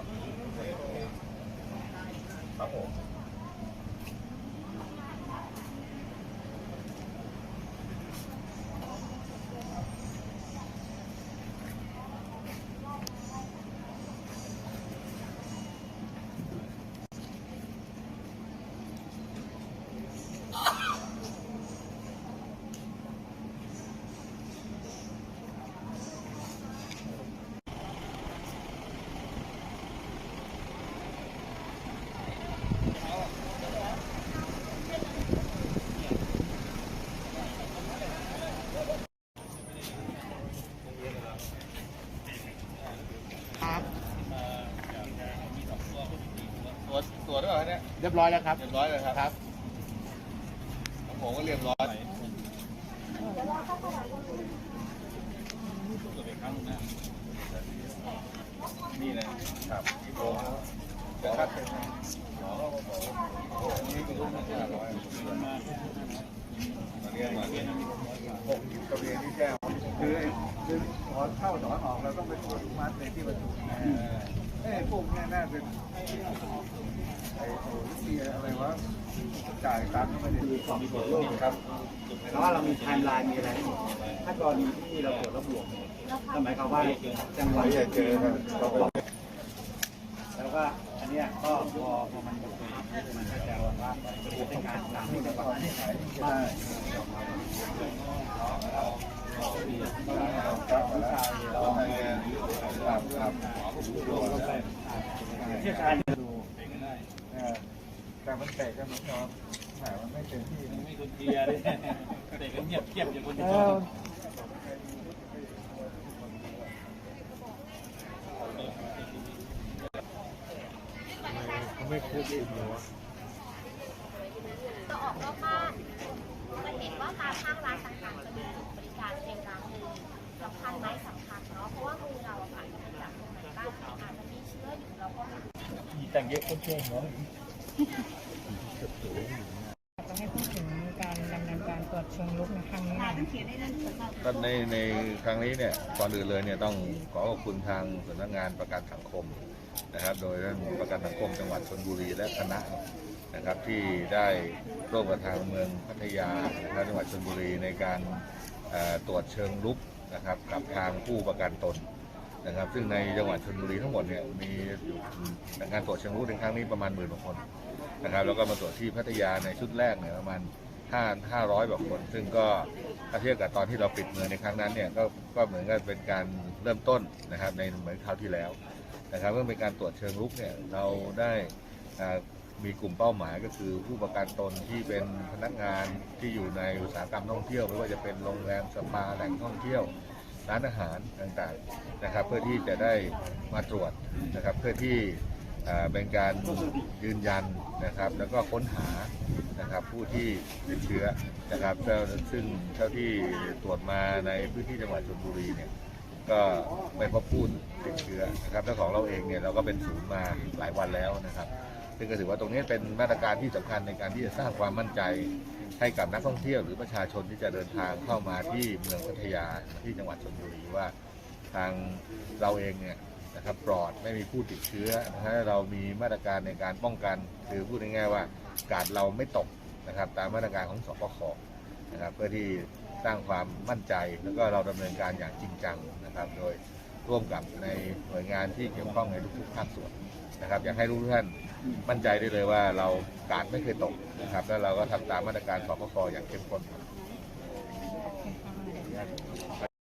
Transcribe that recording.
ครับครับผม ครับ ตัวตัวด้วย เหรอเนี่ยเรียบร้อยแล้วครับ เรียบร้อยเลยครับครับของผมก็เรียบร้อยนี่นะครับโอ้จะคัดเป็นหมอบอกอันนี้ก็รู้นะห้าร้อยมาเรียนมาเรียนหกกระเบียนที่แก้ว คือคือถอนเข้าถอนออกเราต้องไปตรวจมัดในที่ประชุมเอ้พวกนี้น่าเป็นไอ้โอ้ที่อะไรวะจ่ายตังค์ไม่ได้ดูของมีผลร่วมครับแต่ว่าเรามีไทม์ไลน์มีอะไรให้หมดถ้ากรณีที่เราตรวจแล้วบวกเนี่ยนั่นหมายความว่าจังหวะไม่อยากเจอครับเราก็แล้วก็อันเนี้ยก็พอพอมันบวกไปมันก็จะว่าเป็นการตามที่จังหวะนี้ได้ครับ เราทำงานครับครับเชี่ยวชาญดูแต่มันแตกกันเหมือนกันแหมมันไม่เต็มที่ไม่คนเกียร์เลยแต่ก็เงียบเงียบอย่างคนเดียวไม่พูดอีกเหรอจะออกนอกบ้านจะเห็นว่าตามห้างร้านต่างๆจะมี จุดบริการเจลล้างมือสำคัญไหมสำคัญเนาะเพราะว่ามือเราอาจจะเป็นจากตรงไหนบ้างอาจจะมีเชื้ออยู่เราก็หาแต่งเยอะคนเก่งเนาะจะให้พูดถึงการดำเนินการตรวจเชิงลุกในครั้งนี้หน่อยก็ในในครั้งนี้เนี่ยก่อนอื่นเลยเนี่ยต้องขอขอบคุณทางสำนักงานประกันสังคมนะครับ โดยท่านประกันสังคมจังหวัดชลบุรีและคณะนะครับที่ได้ร่วมกับทางเมืองพัทยานะครับจังหวัดชลบุรีในการ ตรวจเชิงลุกนะครับกับทางผู้ประกันตนนะครับ ซึ่งในจังหวัดชลบุรีทั้งหมดเนี่ยมีอยู่การตรวจเชิงลุกในครั้งนี้ประมาณหมื่นกว่าคนนะครับ แล้วก็มาตรวจที่พัทยาในชุดแรกเนี่ยประมาณ5 500กว่าคน ซึ่งก็ถ้าเทียบกับตอนที่เราปิดเมืองในครั้งนั้นเนี่ยก็ก็เหมือนกับเป็นการเริ่มต้นนะครับในเหมือนคราวที่แล้วนะครับเมื่อเป็นการตรวจเชิงลุกเนี่ยเราได้ มีกลุ่มเป้าหมายก็คือผู้ประกันตนที่เป็นพนักงานที่อยู่ในอุตสาหกรรมท่องเที่ยวไม่ว่าจะเป็นโรงแรมสปาแหล่งท่องเที่ยวร้านอาหารต่างๆนะครับ เพื่อที่จะได้มาตรวจนะครับ เพื่อที่เป็นการยืนยันนะครับ แล้วก็ค้นหานะครับผู้ที่ติดเชื้อนะครับซึ่งเท่าที่ตรวจมาในพื้นที่จังหวัดชลบุรีเนี่ยก็ไม่พบผู้ติดเชื้อนะครับแล้วของเราเองเนี่ยเราก็เป็นศูนย์มาหลายวันแล้วนะครับ ซึ่งก็ถือว่าตรงนี้เป็นมาตรการที่สำคัญในการที่จะสร้างความมั่นใจให้กับนักท่องเที่ยวหรือประชาชนที่จะเดินทางเข้ามาที่เมืองพัทยาที่จังหวัดชลบุรีว่าทางเราเองเนี่ยนะครับปลอดไม่มีผู้ติดเชื้อนะฮะเรามีมาตรการในการป้องกันคือพูดง่ายๆว่าการเราไม่ตกนะครับ ตามมาตรการของสปคนะครับ เพื่อที่สร้างความมั่นใจแล้วก็เราดำเนินการอย่างจริงจังนะครับ โดย ร่วมกับในหน่วยงานที่เกี่ยวข้องในทุกๆภาคส่วนนะครับอยากให้ทุกท่านมั่นใจได้เลยว่าเราการไม่เคยตกนะครับแล้วเราก็ทำตามมาตรการสบคอย่างเข้มข้นครับ